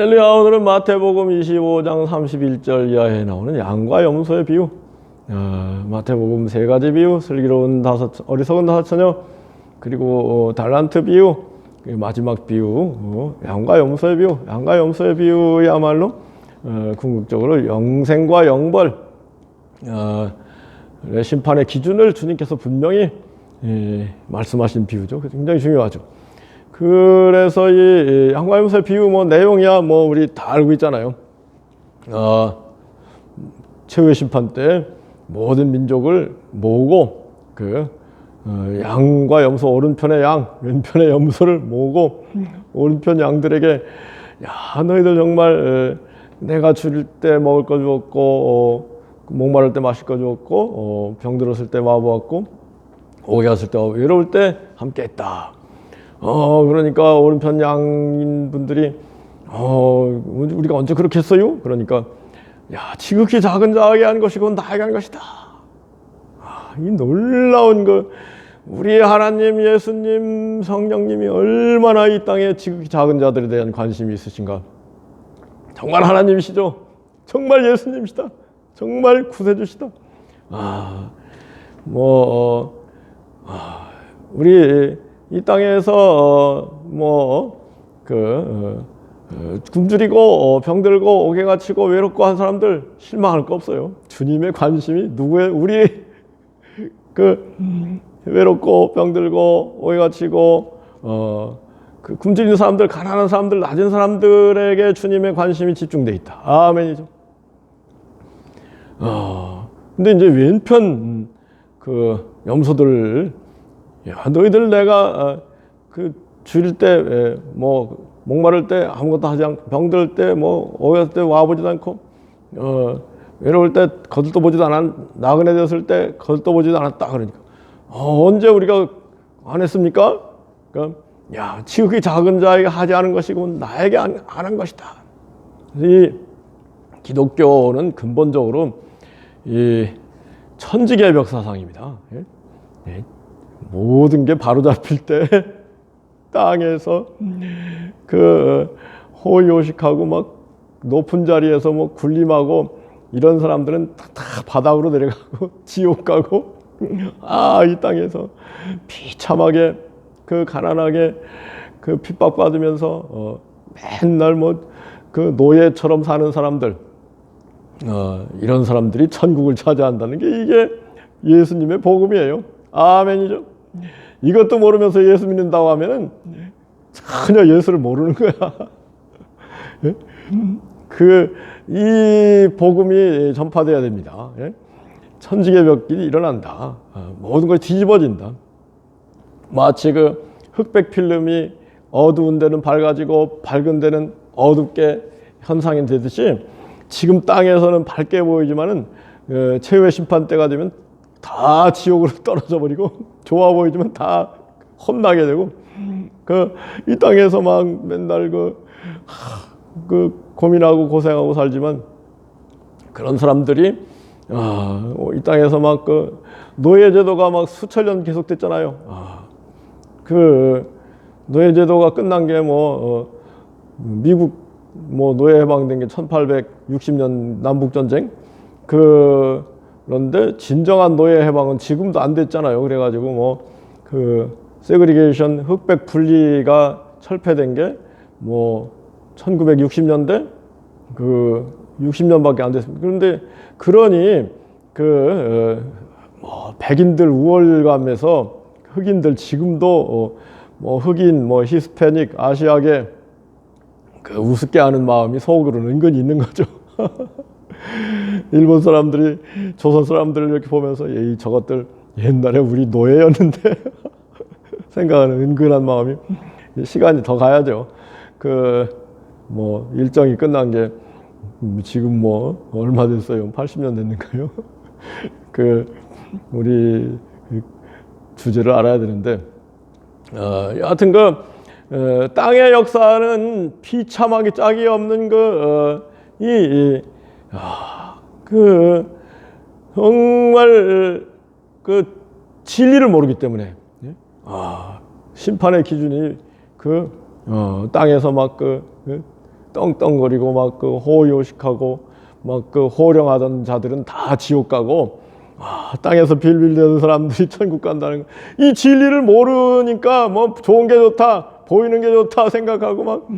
엘리야 오늘은 마태복음 25장 31절 이하에 나오는 양과 염소의 비유. 어, 마태복음 세 가지 비유, 슬기로운 다섯 어리석은 다섯 처녀, 그리고 어, 달란트 비유, 마지막 비유, 어, 양과 염소의 비유. 양과 염소의 비유야말로 어, 궁극적으로 영생과 영벌, 어, 심판의 기준을 주님께서 분명히 예, 말씀하신 비유죠. 굉장히 중요하죠. 그래서 이 양과염소의 비유 뭐 내용이야 뭐 우리 다 알고 있잖아요. 어, 최후의 심판 때 모든 민족을 모으고 그 어, 양과 염소 오른편의 양 왼편의 염소를 모으고 오른편 양들에게 야 너희들 정말 에, 내가 줄일 때 먹을 거 주었고 어, 목마를 때 마실 거 주었고 어, 병들었을 때 와보았고 오게 갔을 때 외로울 때 함께 했다. 어 그러니까 오른편 양인 분들이 어 우리가 언제 그렇게 했어요? 그러니까 야 지극히 작은 자에게 한 것이 곧 나에게 한 것이다. 아, 이 놀라운 그 우리 하나님 예수님 성령님이 얼마나 이 땅에 지극히 작은 자들에 대한 관심이 있으신가? 정말 하나님이시죠? 정말 예수님이시다. 정말 구세주시다. 아, 뭐, 어, 아, 우리 이 땅에서 어, 뭐그 어, 어, 굶주리고 어, 병들고 오게 갇히고 외롭고 한 사람들 실망할 거 없어요. 주님의 관심이 누구의 우리 그 외롭고 병들고 오게 갇히고 어그 굶주리는 사람들 가난한 사람들 낮은 사람들에게 주님의 관심이 집중돼 있다. 아멘이죠. 어 근데 이제 왼편 그 염소들 야 너희들 내가 어, 그 줄일 때 뭐 목마를 때 아무것도 하지 않고 병들 때 뭐 오였을 때 와보지도 않고 어 외로울 때 거들떠 보지도 않았 나그네 되었을 때 거들떠 보지도 않았다 그러니까 어, 언제 우리가 안 했습니까? 그러니까 야 지극히 작은 자에게 하지 않은 것이고 나에게 안 한 것이다. 이 기독교는 근본적으로 이 천지개벽 사상입니다. 예? 예. 모든 게 바로 잡힐 때 땅에서 그 호의호식하고 막 높은 자리에서 뭐 군림하고 이런 사람들은 다, 다 바닥으로 내려가고 지옥 가고 아 이 땅에서 비참하게 그 가난하게 그 핍박받으면서 어, 맨날 뭐 그 노예처럼 사는 사람들 어, 이런 사람들이 천국을 차지한다는 게 이게 예수님의 복음이에요. 아멘이죠. 이것도 모르면서 예수 믿는다고 하면은 전혀 예수를 모르는 거야. 예? 그이 복음이 전파돼야 됩니다. 예? 천지개 벽길이 일어난다. 어, 모든 것이 뒤집어진다. 마치 그 흑백 필름이 어두운 데는 밝아지고 밝은 데는 어둡게 현상이 되듯이 지금 땅에서는 밝게 보이지만은 그 최후의 심판 때가 되면 다 지옥으로 떨어져 버리고 좋아 보이지만 다 혼나게 되고 그 이 땅에서 막 맨날 그, 하, 그 고민하고 고생하고 살지만 그런 사람들이 아, 이 땅에서 막 그 노예 제도가 막 수천 년 계속됐잖아요. 아, 그 노예 제도가 끝난 게뭐 어, 미국 뭐 노예 해방된 게 1860년 남북 전쟁 그 그런데 진정한 노예 해방은 지금도 안 됐잖아요. 그래가지고 뭐 그 세그리게이션 흑백 분리가 철폐된 게 뭐 1960년대 그 60년밖에 안 됐습니다. 그런데 그러니 그 뭐 백인들 우월감에서 흑인들 지금도 어뭐 흑인 뭐 히스패닉 아시아계 그 우습게 하는 마음이 속으로는 은근히 있는 거죠. 일본 사람들이 조선 사람들을 이렇게 보면서 이 저것들 옛날에 우리 노예였는데 생각하는 은근한 마음이 시간이 더 가야죠. 그 뭐 일정이 끝난 게 지금 뭐 얼마 됐어요? 80년 됐는가요? 그 우리 그 주제를 알아야 되는데 어, 여하튼 그 어, 땅의 역사는 비참하게 짝이 없는 그, 어, 아, 그, 정말, 그, 진리를 모르기 때문에, 예? 아, 심판의 기준이 그, 어, 땅에서 막 그, 그 떵떵거리고 막 그 호요식하고 막 그 호령하던 자들은 다 지옥 가고 아, 땅에서 빌빌대는 사람들이 천국 간다는 거. 이 진리를 모르니까 뭐 좋은 게 좋다 보이는 게 좋다 생각하고 막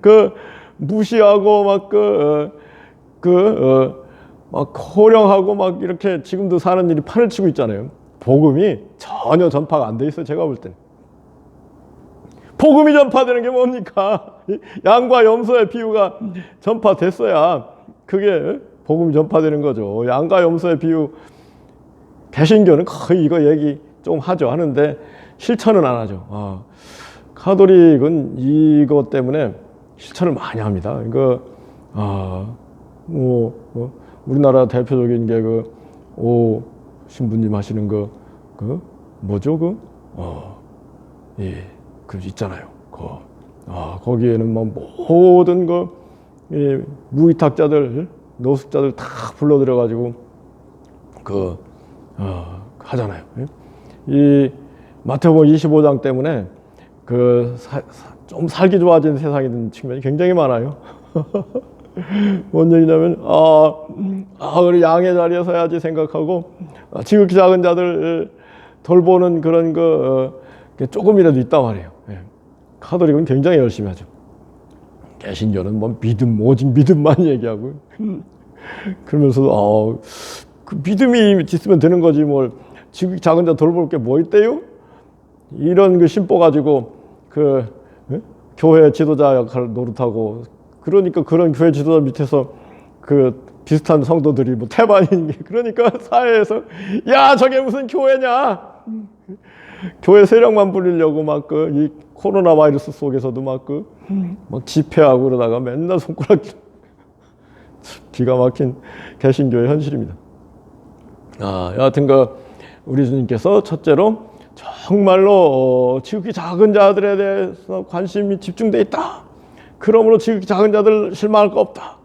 그 무시하고 막그 그막 호령하고 막 이렇게 지금도 사는 일이 판을 치고 있잖아요. 복음이 전혀 전파가 안 돼 있어요. 제가 볼 때는. 복음이 전파되는 게 뭡니까? 양과 염소의 비유가 전파됐어야 그게 복음이 전파되는 거죠. 양과 염소의 비유 개신교는 거의 이거 얘기 좀 하죠. 하는데 실천은 안 하죠. 아, 카톨릭은 이것 때문에 실천을 많이 합니다. 이거 아, 뭐, 뭐 우리나라 대표적인 게 그 오 신부님 하시는 거그 뭐죠 그 어, 예, 그 있잖아요. 그 아, 거기에는 뭐 모든 그 예, 무위탁자들 노숙자들 다 불러 들여 가지고 그 어, 하잖아요. 예? 이 마태복음 25장 때문에 그 좀 살기 좋아진 세상이 된 측면이 굉장히 많아요. 뭔 얘기냐면 아, 아 우리 양의 자리에 서야지 생각하고 아, 지극히 작은 자들 돌보는 그런 거 어, 조금이라도 있단 말이에요. 예. 카톨릭은 굉장히 열심히 하죠. 개신교는 뭐 믿음 오직 믿음만 얘기하고 그러면서도 어, 그 믿음이 있으면 되는 거지 뭘 지극히 작은 자 돌볼 게 뭐 있대요? 이런 그 심보 가지고 그 예? 교회 지도자 역할을 노릇하고 그러니까 그런 교회 지도자 밑에서 그 비슷한 성도들이 뭐 태반인 게 그러니까 사회에서 야 저게 무슨 교회냐 교회 세력만 부리려고 막 그 이 코로나 바이러스 속에서도 막 그막 집회하고 그러다가 맨날 손가락 기가 막힌 개신교의 현실입니다. 아, 여하튼 그 우리 주님께서 첫째로 정말로 어, 지극히 작은 자들에 대해서 관심이 집중돼 있다. 그러므로 지극히 작은 자들 실망할 거 없다.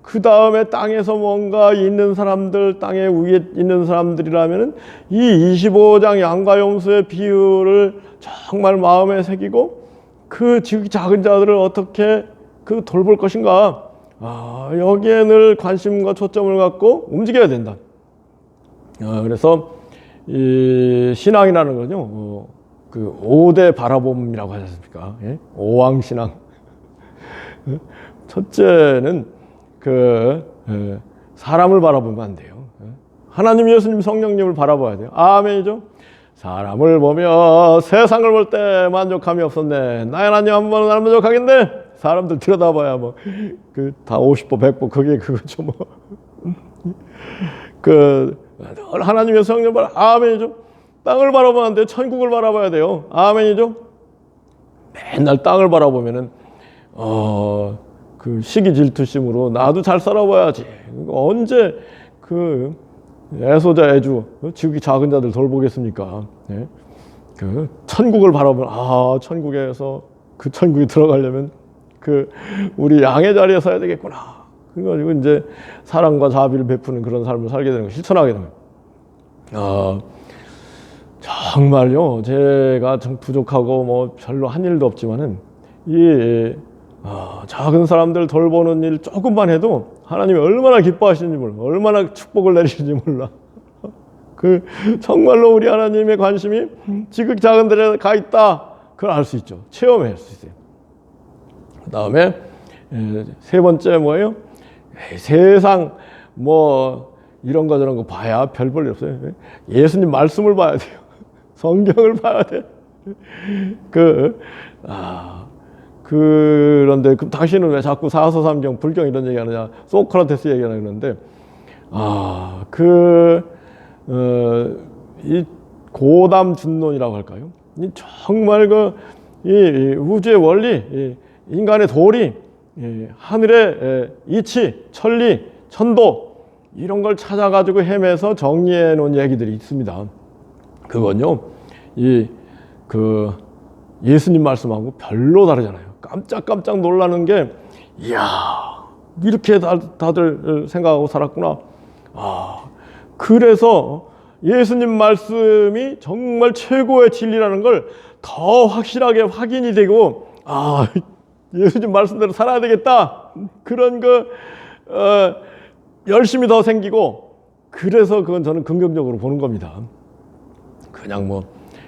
그 다음에 땅에서 뭔가 있는 사람들, 땅에 위에 있는 사람들이라면은 이 25장 양과 염소의 비유를 정말 마음에 새기고 그 지극히 작은 자들을 어떻게 그 돌볼 것인가. 아, 여기에 늘 관심과 초점을 갖고 움직여야 된다. 어, 그래서 이 신앙이라는 거죠. 어, 그 5대 바라봄이라고 하지 않습니까? 예? 오왕 신앙. 첫째는 그 예, 사람을 바라보면 안 돼요. 예? 하나님, 예수님, 성령님을 바라봐야 돼요. 아멘이죠. 사람을 보며 세상을 볼 때 만족함이 없었네. 나의 하나님 한 번은 나를 만족하겠네. 사람들 들여다봐야 뭐 그 다 50보 100보 그게 그거죠 뭐. 그 하나님의 성령 바라 아멘이죠. 땅을 바라보면 안 돼. 천국을 바라봐야 돼요. 아멘이죠. 맨날 땅을 바라보면은 어, 그 시기 질투심으로 나도 잘 살아봐야지. 언제 그 애소자 애주 지극히 작은 자들 돌보겠습니까? 예? 그 천국을 바라보면 아 천국에서 그 천국에 들어가려면 그 우리 양의 자리에 서야 되겠구나. 그래가지고 이제 사랑과 자비를 베푸는 그런 삶을 살게 되는 거, 실천하게 되는 거. 아, 정말요, 제가 좀 부족하고 뭐 별로 한 일도 없지만은 이 아, 작은 사람들 돌보는 일 조금만 해도 하나님이 얼마나 기뻐하시는지 몰라, 얼마나 축복을 내리시는지 몰라. 그 정말로 우리 하나님의 관심이 지극히 작은 데에 가 있다. 그걸 알 수 있죠. 체험할 수 있어요. 그 다음에 세 번째 뭐예요? 세상 뭐 이런 거 저런 거 봐야 별 볼 일 없어요. 예수님 말씀을 봐야 돼요. 성경을 봐야 돼. 그, 아, 그런데 그 당신은 왜 자꾸 사서삼경, 불경 이런 얘기하느냐? 소크라테스 얘기하는 그러는데, 아, 그, 어, 이 고담 준론이라고 할까요? 이 정말 그, 이, 이 우주의 원리, 이 인간의 도리, 이 하늘의 이치, 천리, 천도, 이런 걸 찾아가지고 헤매서 정리해 놓은 얘기들이 있습니다. 그건요, 이, 그, 예수님 말씀하고 별로 다르잖아요. 깜짝깜짝 놀라는 게, 이야, 이렇게 다, 다들 생각하고 살았구나. 아, 그래서 예수님 말씀이 정말 최고의 진리라는 걸 더 확실하게 확인이 되고, 아, 예수님 말씀대로 살아야 되겠다. 그런 그 어, 열심히 더 생기고 그래서 그건 저는 긍정적으로 보는 겁니다. 그냥 뭐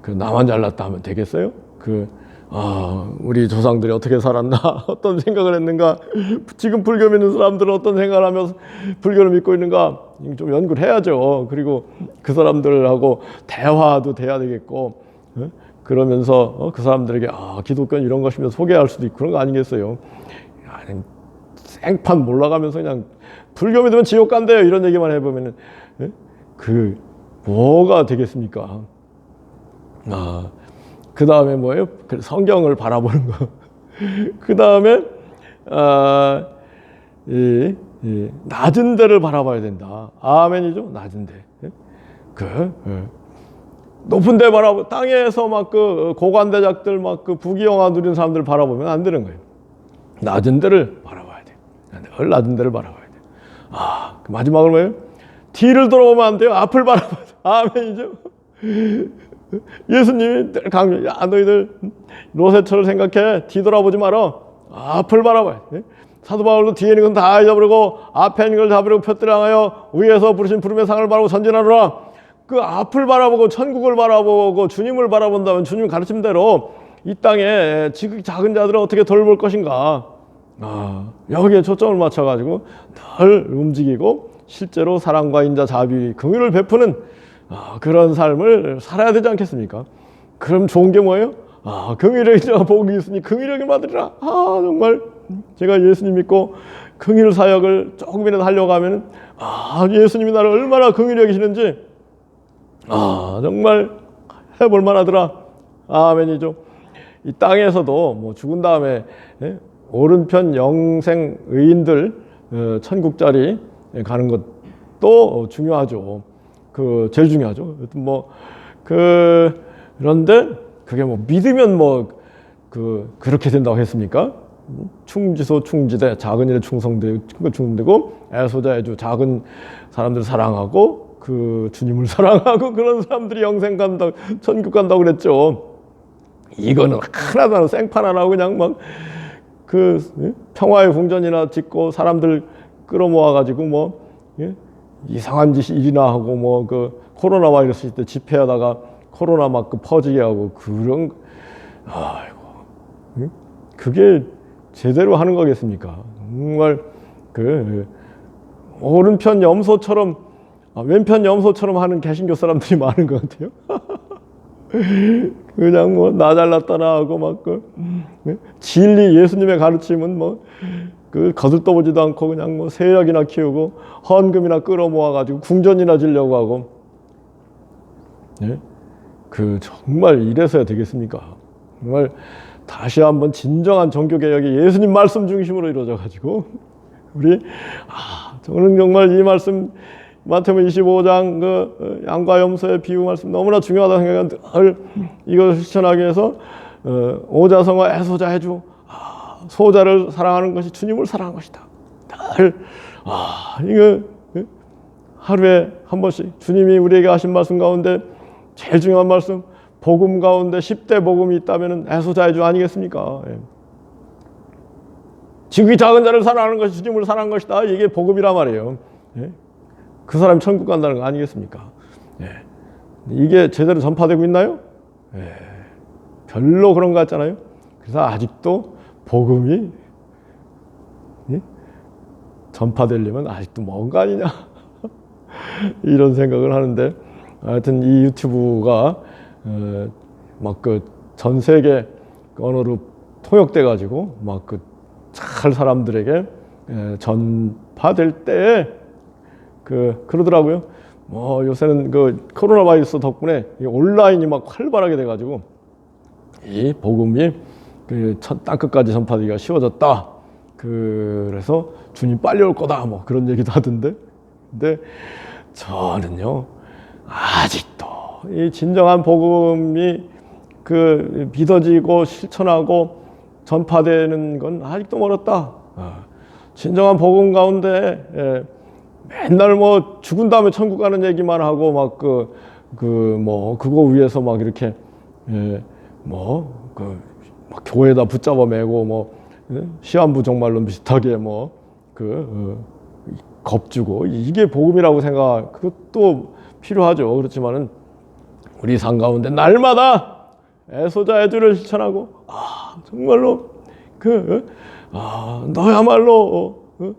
그 나만 잘났다 하면 되겠어요? 그 아, 우리 조상들이 어떻게 살았나, 어떤 생각을 했는가, 지금 불교 믿는 사람들은 어떤 생각을 하면서 불교를 믿고 있는가, 좀 연구를 해야죠. 그리고 그 사람들하고 대화도 돼야 되겠고, 어? 그러면서 어, 그 사람들에게 아, 기독교는 이런 것이면 소개할 수도 있고 그런 거 아니겠어요. 아니, 생판 몰라가면서 그냥 불교 믿으면 지옥 간대요. 이런 얘기만 해보면은, 예? 그, 뭐가 되겠습니까? 아, 그 다음에 뭐예요? 그 성경을 바라보는 거. 그 다음에 아, 이, 이 낮은 데를 바라봐야 된다. 아멘이죠? 낮은 데. 예? 그 예. 높은 데 바라보 땅에서 막 그 고관대작들 막 그 부귀영화 누리는 사람들 바라보면 안 되는 거예요. 낮은 데를 바라봐야 돼. 늘 낮은 데를 바라봐야 돼. 아, 그 마지막으로 뭐예요? 뒤를 돌아보면 안 돼요. 앞을 바라봐야 돼. 아멘이죠? 예수님이 늘 강조, 야, 너희들 로세처를 생각해. 뒤돌아보지 마라. 앞을 바라봐야 돼. 사도 바울도 뒤에 있는 건 다 잊어버리고 앞에 있는 걸 잡으려고 펴뜨랑하여 위에서 부르신 부름의 상을 바라고 전진하노라. 그 앞을 바라보고 천국을 바라보고 주님을 바라본다면 주님 가르침대로 이 땅에 지극히 작은 자들을 어떻게 돌볼 것인가. 아, 여기에 초점을 맞춰가지고 늘 움직이고 실제로 사랑과 인자, 자비, 긍휼을 베푸는 아, 그런 삶을 살아야 되지 않겠습니까? 그럼 좋은 게 뭐예요? 아, 긍휼의 인자가 복이 있으니 긍휼하게 받으리라. 아, 정말 제가 예수님 믿고 긍휼 사역을 조금이라도 하려고 하면 아, 예수님이 나를 얼마나 긍휼히 여기시는지 아, 정말 해볼 만하더라. 아멘이죠. 이 땅에서도 뭐 죽은 다음에 예? 오른편 영생 의인들 어, 천국자리 가는 것도 중요하죠. 그 제일 중요하죠. 뭐 그 그런데 그게 뭐 믿으면 뭐 그 그렇게 된다고 했습니까? 충지소 충지대 작은 일에 충성되 충성되고 애소자 애주 작은 사람들 사랑하고 그 주님을 사랑하고 그런 사람들이 영생 간다 천국 간다고 그랬죠. 이거는 하나도 생판 안 하고 그냥 막 그 평화의 궁전이나 짓고 사람들 끌어모아 가지고 뭐 예? 이상한 짓 일이나 하고 뭐 그 코로나 바이러스 때 집회하다가 코로나 막 그 퍼지게 하고 그런 아이고 예? 그게 제대로 하는 거겠습니까? 정말 그 오른편 염소처럼 아, 왼편 염소처럼 하는 개신교 사람들이 많은 것 같아요. 그냥 뭐 나 잘났다나 하고 막그 진리 예수님의 가르침은 뭐 그 거들떠보지도 않고 그냥 뭐 세력이나 키우고 헌금이나 끌어모아 가지고 궁전이나 지려고 하고 네? 그 정말 이래서야 되겠습니까? 정말 다시 한번 진정한 종교 개혁이 예수님 말씀 중심으로 이루어져 가지고 우리 아 저는 정말 이 말씀 마태복음 25장 그 양과 염소의 비유 말씀 너무나 중요하다 생각하는 늘 이것을 실천하기 위해서 어, 오자성어 애소자 해주 아, 소자를 사랑하는 것이 주님을 사랑하는 것이다. 늘 아, 이거 하루에 한 번씩 주님이 우리에게 하신 말씀 가운데 제일 중요한 말씀 복음 가운데 10대 복음이 있다면 애소자 해주 아니겠습니까? 예. 지극히 작은 자를 사랑하는 것이 주님을 사랑하는 것이다. 이게 복음이란 말이에요. 예? 그 사람이 천국 간다는 거 아니겠습니까? 예. 이게 제대로 전파되고 있나요? 예. 별로 그런 것 같잖아요. 그래서 아직도 복음이 예? 전파되려면 아직도 먼 거 아니냐 이런 생각을 하는데 하여튼 이 유튜브가 어, 막그 전 세계 언어로 통역돼 가지고 막 그 잘 사람들에게 에, 전파될 때에 그 그러더라고요. 뭐 요새는 그 코로나 바이러스 덕분에 이 온라인이 막 활발하게 돼 가지고 이 복음이 그첫 땅끝까지 전파되기가 쉬워졌다. 그래서 주님 빨리 올 거다. 뭐 그런 얘기도 하던데. 근데 저는요 아직도 이 진정한 복음이 그 믿어지고 실천하고 전파되는 건 아직도 멀었다. 어. 진정한 복음 가운데 예, 맨날 뭐 죽은 다음에 천국 가는 얘기만 하고 막 그 그 뭐 그거 위해서 막 이렇게 예, 뭐그 막 교회에다 붙잡아 매고 뭐 예? 시한부 정말로 비슷하게 뭐그 겁주고 이게 복음이라고 생각 그것도 필요하죠. 그렇지만은 우리 삶 가운데 날마다 애소자 애주를 실천하고 아 정말로 그 아, 너야말로 어,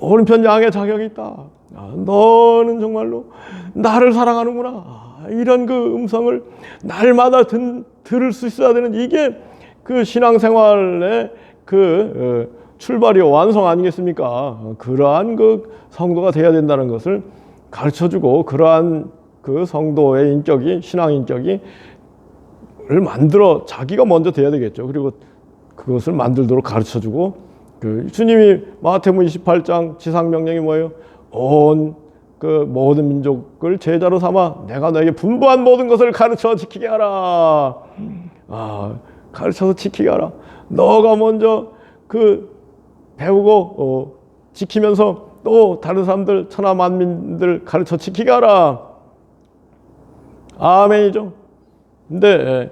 오른편 양의 자격이 있다. 아, 너는 정말로 나를 사랑하는구나. 아, 이런 그 음성을 날마다 든, 들을 수 있어야 되는 이게 그 신앙생활의 그 어, 출발이요 완성 아니겠습니까? 어, 그러한 그 성도가 돼야 된다는 것을 가르쳐주고 그러한 그 성도의 인격이 신앙 인격이 를 만들어 자기가 먼저 돼야 되겠죠. 그리고 그것을 만들도록 가르쳐주고 그 주님이 마태복음 28장 지상 명령이 뭐예요? 온 그 모든 민족을 제자로 삼아 내가 너에게 분부한 모든 것을 가르쳐 지키게 하라. 아 가르쳐서 지키게 하라. 너가 먼저 그 배우고 어, 지키면서 또 다른 사람들 천하 만민들 가르쳐 지키게 하라. 아멘이죠. 근데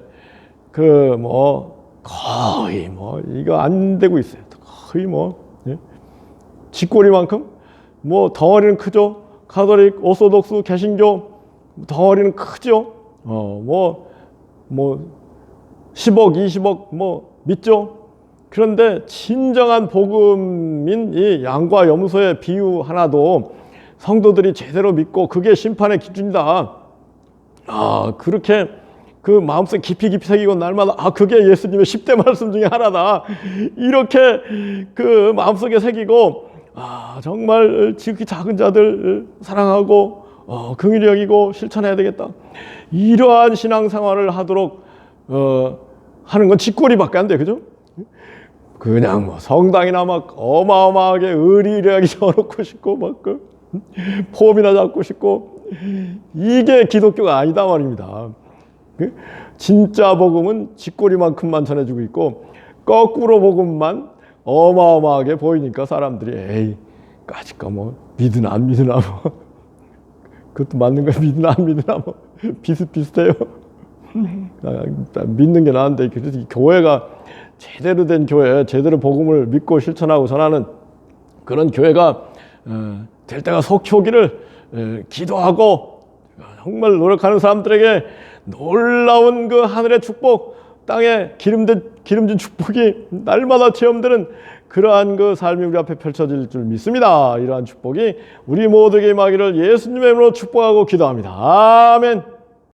그 뭐 거의 뭐 이거 안 되고 있어요. 거의 뭐 예? 쥐꼬리만큼 뭐 덩어리는 크죠. 가톨릭, 오소독스, 개신교 덩어리는 크죠. 어뭐뭐 뭐 10억, 20억 뭐 믿죠. 그런데 진정한 복음인 이 양과 염소의 비유 하나도 성도들이 제대로 믿고 그게 심판의 기준이다. 아 그렇게 그 마음속 깊이 깊이 새기고 날마다 아 그게 예수님의 10대 말씀 중에 하나다 이렇게 그 마음속에 새기고 아 정말 지극히 작은 자들 사랑하고 어, 긍휼히 여기고 실천해야 되겠다 이러한 신앙 생활을 하도록 어, 하는 건 쥐꼬리밖에 안 돼 그죠? 그냥 뭐 성당이나 막 어마어마하게 의리의리하게 세워놓고 싶고 막 그 폼이나 잡고 싶고 이게 기독교가 아니다 말입니다. 그 진짜 복음은 쥐꼬리만큼만 전해주고 있고 거꾸로 복음만 어마어마하게 보이니까 사람들이 에이 까짓거 뭐 믿으나 안 믿으나 뭐 그것도 맞는 거야 믿으나 안 믿으나 뭐 비슷비슷해요. 아, 믿는 게 나은데 교회가 제대로 된 교회, 제대로 복음을 믿고 실천하고 전하는 그런 교회가 어, 될 때가 속초기를 에, 기도하고 정말 노력하는 사람들에게 놀라운 그 하늘의 축복, 땅에 기름진, 기름진 축복이 날마다 체험되는 그러한 그 삶이 우리 앞에 펼쳐질 줄 믿습니다. 이러한 축복이 우리 모두에게 임하기를 예수님의 이름으로 축복하고 기도합니다. 아멘.